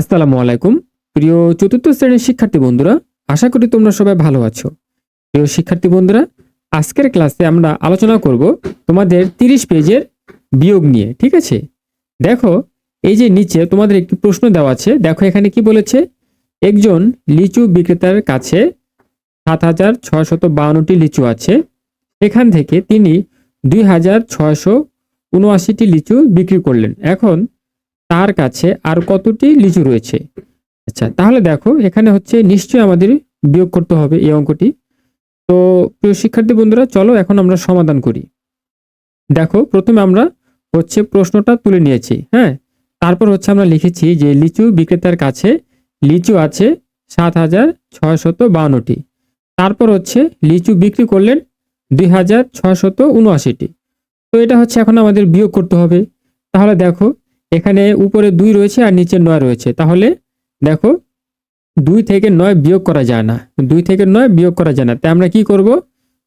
আসসালামু আলাইকুম। প্রিয় চতুর্থ শ্রেণির শিক্ষার্থী বন্ধুরা, আশা করি তোমরা সবাই ভালো আছো। প্রিয় শিক্ষার্থী বন্ধুরা, আজকের ক্লাসে আমরা আলোচনা করব তোমাদের তিরিশ পেজের বিয়োগ নিয়ে, ঠিক আছে? দেখো, এই যে নিচে তোমাদের একটি প্রশ্ন দেওয়া আছে, দেখো এখানে কি বলেছে? একজন লিচু বিক্রেতার কাছে সাত হাজার ছয়শত বাউন্নটি লিচু আছে। এখান থেকে তিনি দুই হাজার ছয়শো উনআশিটি লিচু বিক্রি করলেন। এখন তার কাছে আর কতটি লিচু রয়েছে? আচ্ছা তাহলে দেখো, এখানে হচ্ছে নিশ্চয়ই আমাদের বিয়োগ করতে হবে এই অঙ্কটি। তো, প্রিয় শিক্ষার্থী বন্ধুরা, চলো এখন আমরা সমাধান করি। দেখো, প্রথমে আমরা হচ্ছে প্রশ্নটা তুলে নিয়েছি হ্যাঁ? তারপর হচ্ছে আমরা লিখেছি যে লিচু বিক্রেতার কাছে লিচু আছে সাত হাজার ছয়শত বাউন্নটি। তারপর হচ্ছে লিচু বিক্রি করলেন দুই হাজার ছয়শত উনআশিটি। তো এটা হচ্ছে এখন আমাদের বিয়োগ করতে হবে। তাহলে দেখো এখানে উপরে দুই রয়েছে আর নিচে নয় রয়েছে। তাহলে দেখো, দুই থেকে নয় বিয়োগ করা যায় না। দুই থেকে নয় বিয়োগ করা যায় না। তাই আমরা কি করব?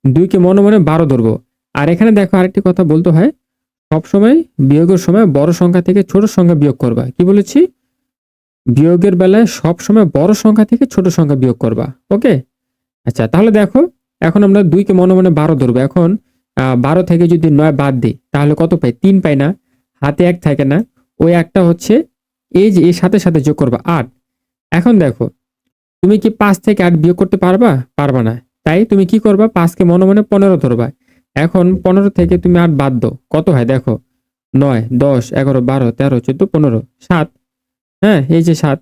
দুইকে মনে মনে বারো ধরবো। আর এখানে দেখো আরেকটি কথা বলতে হয় সবসময় বিয়োগের সময় বড় সংখ্যা থেকে ছোট সংখ্যা বিয়োগ করবা। কি বলেছি? বিয়োগের বেলায় সব সময় বড় সংখ্যা থেকে ছোট সংখ্যা বিয়োগ করবা। ওকে? আচ্ছা তাহলে দেখো, এখন আমরা দুইকে মনে মনে বারো ধরবো। এখন বারো থেকে যদি নয় বাদ দিই, তাহলে কত পাই? তিন পাই না। হাতে এক থাকে না। ওই একটা হচ্ছে এই যে এর সাথে সাথে যোগ করবা আট। এখন দেখো, তুমি কি পাঁচ থেকে আট বিয়োগ করতে পারবা? পারবা না। তাই তুমি কি করবা? পাঁচকে মনে মনে পনেরো ধরবা। এখন পনেরো থেকে তুমি আট বাদ দাও। কত হয়? দেখো, নয়, দশ, এগারো, বারো, তেরো, চোদ্দ, পনেরো, সাত। হ্যাঁ এই যে সাত।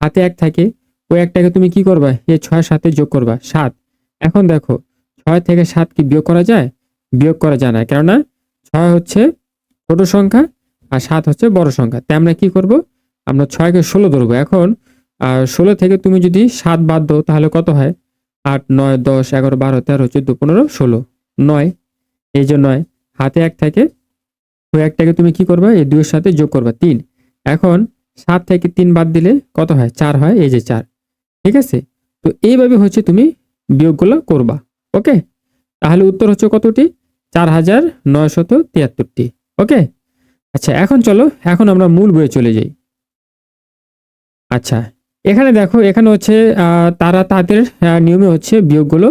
হাতে এক থাকে। ওই একটাকে তুমি কি করবা? এই ছয় সাথে যোগ করবা, সাত। এখন দেখো, ছয় থেকে সাত কি বিয়োগ করা যায়? বিয়োগ করা যায় না। কেননা, ছয় হচ্ছে ছোট সংখ্যা আর সাত হচ্ছে বড় সংখ্যা। তাই আমরা কি করব? আমরা ছয়কে ষোলো ধরবো। এখন ষোলো থেকে তুমি যদি সাত বাদ দাও, তাহলে কত হয়? আট, নয়, দশ, এগারো, বারো, তেরো, চোদ্দ, পনেরো, ষোলো। নয়। এই যে নয়, হাতে এক থাকে। ওই একটাকে তুমি কি করবে? এই দুইয়ের সাথে যোগ করবা, তিন। এখন, সাত থেকে তিন বাদ দিলে কত হয়? চার হয়, এই যে চার। ঠিক আছে? তো এইভাবে হচ্ছে তুমি বিয়োগগুলো করবা। ওকে? তাহলে উত্তর হচ্ছে কতটি? চার হাজার নয়শত তিয়াত্তরটি। ওকে? আচ্ছা এখন চলো, এখন আমরা মূল বইয়ে চলে যাই। আচ্ছা এখানে দেখো, এখানে হচ্ছে তারা তাদের নিয়মে হচ্ছে বিয়োগগুলো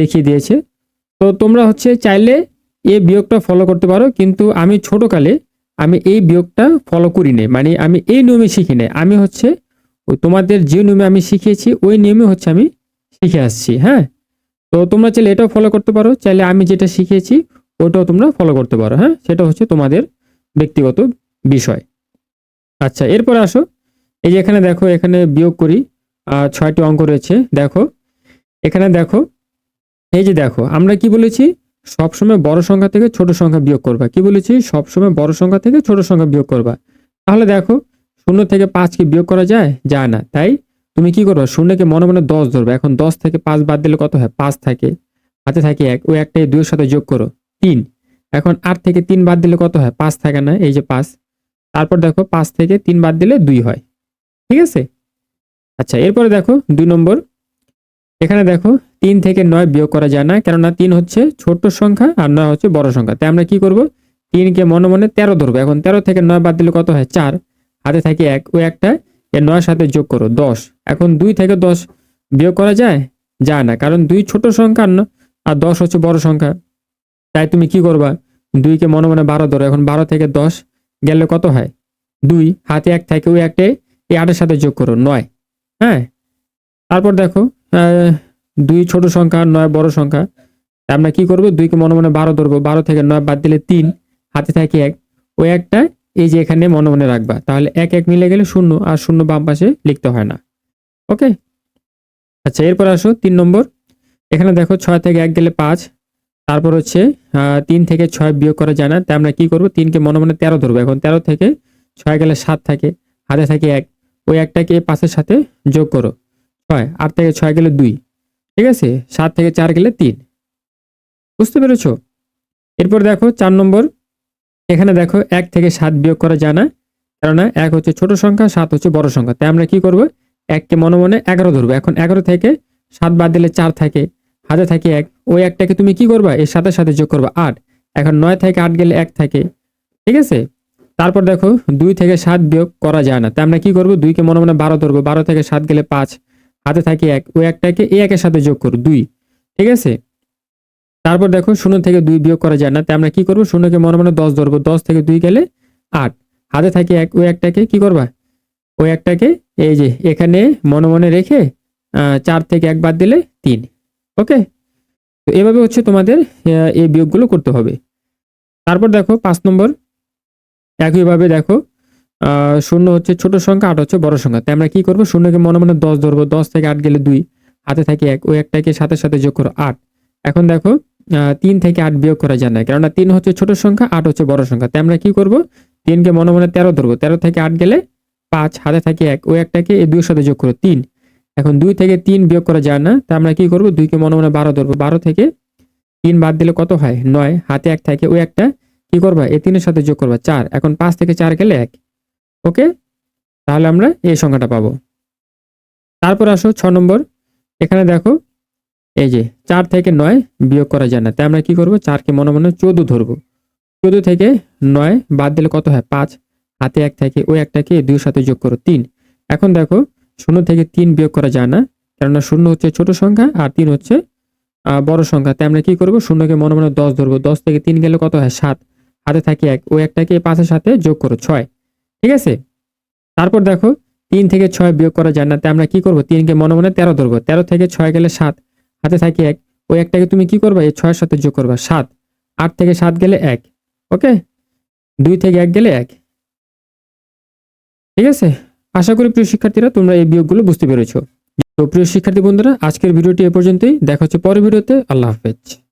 দেখিয়ে দিয়েছে। তো তোমরা হচ্ছে চাইলে এই বিয়োগটা ফলো করতে পারো, কিন্তু আমি ছোটোকালে আমি এই বিয়োগটা ফলো করি নাই মানে আমি এই নিয়মে শিখি নাই। আমি হচ্ছে ওই তোমাদের যে নিয়মে আমি শিখিয়েছি, ওই নিয়মে হচ্ছে আমি শিখে আসছি হ্যাঁ? তো তোমরা চাইলে এটাও ফলো করতে পারো। চাইলে আমি যেটা শিখিয়েছি, ওটাও তোমরা ফলো করতে পারো হ্যাঁ? সেটা হচ্ছে তোমাদের ব্যক্তিগত বিষয়। আচ্ছা এরপর আসো। এই যে এখানে দেখো, এখানে বিয়োগ করি ছয়টি অঙ্ক রয়েছে, দেখো। এখানে দেখো, এই যে দেখো, আমরা কি বলেছি? সবসময় বড় সংখ্যা থেকে ছোট সংখ্যা বিয়োগ করবা। কি বলেছি? সবসময় বড় সংখ্যা থেকে ছোট সংখ্যা বিয়োগ করবা। তাহলে দেখো, শূন্য থেকে পাঁচ কি বিয়োগ করা যায়? যায় না। তাই তুমি কি করবা? শূন্যকে মনে মনে দশ ধরবে। এখন দশ থেকে পাঁচ বাদ দিলে কত হয়? পাঁচ থাকে। হাতে থাকে এক। ওই একটাই দুইয়ের সাথে যোগ করো। তিন। এখন আট থেকে তিন বাদ দিলে কত হয়? পাঁচ থাকে না, এই যে পাঁচ। তারপর দেখো, পাঁচ থেকে তিন বাদ দিলে দুই হয়। ঠিক আছে? আচ্ছা এরপরে দেখো, দুই নম্বর। এখানে দেখো, তিন থেকে নয় বিয়োগ করা যায় না, কেননা তিন হচ্ছে ছোট সংখ্যা আর নয় হচ্ছে বড় সংখ্যা। তাই আমরা কি করব? তিনকে মনে মনে তেরো ধরবো। এখন তেরো থেকে নয় বাদ দিলে কত হয়? চার। হাতে থাকে এক। ও একটা এর নয়ের সাথে যোগ করো, দশ। এখন দুই থেকে দশ বিয়োগ করা যায়? যায় না, কারণ দুই ছোট সংখ্যা আর দশ হচ্ছে বড় সংখ্যা। তাই তুমি কি করবা? দুইকে মনে মনে বারো ধরো। এখন বারো থেকে দশ গেলে কত হয়? দুই, হাতে এক থাকে, ওই একটাই। এই আটের সাথে যোগ করো, নয়। হ্যাঁ? তারপর দেখো দুই ছোট সংখ্যা, নয় বড় সংখ্যা। আমরা কি করব? দুইকে মনে মনে বারো ধরবো। বারো থেকে নয় বাদ দিলে তিন, হাতে থাকে এক। ওই একটা এই যে এখানে মনে মনে রাখবা। তাহলে এক এক মিলে গেলে শূন্য, আর শূন্য বাম পাশে লিখতে হয় না। ওকে? আচ্ছা এরপর আসো তিন নম্বর। এখানে দেখো ছয় থেকে এক গেলে পাঁচ তারপর হচ্ছে তিন থেকে ছয় বিয়োগ করা যায় না তাই আমরা কি করব? তিনকে মনে মনে তেরো ধরবো। এখন তেরো থেকে ছয় গেলে সাত থাকে, হাতে থাকে এক। ওই একটাকে পাঁচের সাথে যোগ করো, ছয়। আট থেকে ছয় গেলে দুই, ঠিক আছে? সাত থেকে চার গেলে তিন, বুঝতে পেরেছ? এরপর দেখো, চার নম্বর, এখানে দেখো, এক থেকে সাত বিয়োগ করা যায় না, কেননা এক হচ্ছে ছোট সংখ্যা, সাত হচ্ছে বড় সংখ্যা। তাই আমরা কি করব? এককে মনে মনে এগারো ধরবো। এখন এগারো থেকে সাত বাদ দিলে চার থাকে হাতে থাকে এক, ওই একটাকে তুমি কি করবা? এর সাথে সাথে যোগ করবা আট। এখন নয় থেকে আট গেলে এক থাকে। ঠিক আছে? তারপর দেখো, দুই থেকে সাত বিয়োগ করা যায় না। তাই আমরা কি করব? দুইকে মনে মনে বারো ধরবো। বারো থেকে সাত গেলে পাঁচ। হাতে থাকে এক, ওই একটাকে এই একের সাথে যোগ করো, দুই। ঠিক আছে? তারপর দেখো, শূন্য থেকে দুই বিয়োগ করা যায় না। তাই আমরা কি করব? শূন্যকে মনে মনে দশ ধরবো। দশ থেকে দুই গেলে আট। হাতে থাকে এক, ওই একটাকে কি করবা? ওই একটাকে এই যে এখানে মনে মনে রেখে চার থেকে এক বাদ দিলে তিন। ওকে? তো এভাবে হচ্ছে তোমাদের এই বিয়োগগুলো করতে হবে। তারপর দেখো, পাঁচ নম্বর, একইভাবে দেখো শূন্য হচ্ছে ছোট সংখ্যা, আট হচ্ছে বড় সংখ্যা। তাই আমরা কি করব? শূন্যকে মনে মনে দশ ধরবো। দশ থেকে আট গেলে দুই, হাতে থাকে এক। ওই একটাকে সাথে সাথে যোগ করো, আট। এখন দেখো তিন থেকে আট বিয়োগ করা যায় না, কেননা তিন হচ্ছে ছোট সংখ্যা, আট হচ্ছে বড় সংখ্যা। তাই আমরা কি করব? তিনকে মনে মনে তেরো ধরবো। তেরো থেকে আট গেলে পাঁচ, হাতে থাকে এক। ওই একটাকে এই দুইয়ের সাথে যোগ করো, তিন। এখন দুই থেকে তিন বিয়োগ করা যায় না, তা আমরা কি করব? দুইকে মনে মনে বারো ধরবো। বারো থেকে তিন বাদ দিলে কত হয়? নয়। হাতে এক থাকে ওই একটা। কি করবা? এই তিনের সাথে যোগ করবা, চার। এখন পাঁচ থেকে চার গেলে এক। ওকে? তাহলে আমরা এই সংখ্যাটা পাবো। তারপর আসো ছ নম্বর। এখানে দেখো, এই যে চার থেকে নয় বিয়োগ করা যায় না, তাই আমরা কি করব? চারকে মনে মনে চোদ্দ ধরবো। চোদ্দ থেকে নয় বাদ দিলে কত হয়? পাঁচ। হাতে এক থাকে ওই একটাকে দুইয়ের সাথে যোগ করো, তিন। এখন দেখো শূন্য থেকে তিন বিয়োগ করা যায় না, কেননা শূন্য হচ্ছে ছোট সংখ্যা আর তিন হচ্ছে বড় সংখ্যা। তাই আমরা কি করব? শূন্যকে মনে মনে দশ ধরবো। দশ থেকে তিন গেলে কত হয়? সাত। হাতে থাকে এক। ওই একটাকে পাঁচের সাথে যোগ করো, ছয়। ঠিক আছে? তারপর দেখো, তিন থেকে ছয় বিয়োগ করা যায় না তাই আমরা কি করব? তিনকে মনে মনে তেরো ধরবো। তেরো থেকে ছয় গেলে সাত। হাতে থাকে এক। ওই একটাকে তুমি কি করবা? এই ছয়ের সাথে যোগ করবা, সাত। আট থেকে সাত গেলে এক। ওকে? দুই থেকে এক গেলে এক। ঠিক আছে? আশা করি প্রিয় শিক্ষার্থীরা তোমরা এই বিয়োগগুলো বুঝতে পেরেছ। তো প্রিয় শিক্ষার্থী বন্ধুরা, আজকের ভিডিওটি এ পর্যন্তই। দেখা হচ্ছে পরের ভিডিওতে। আল্লাহ হাফেজ।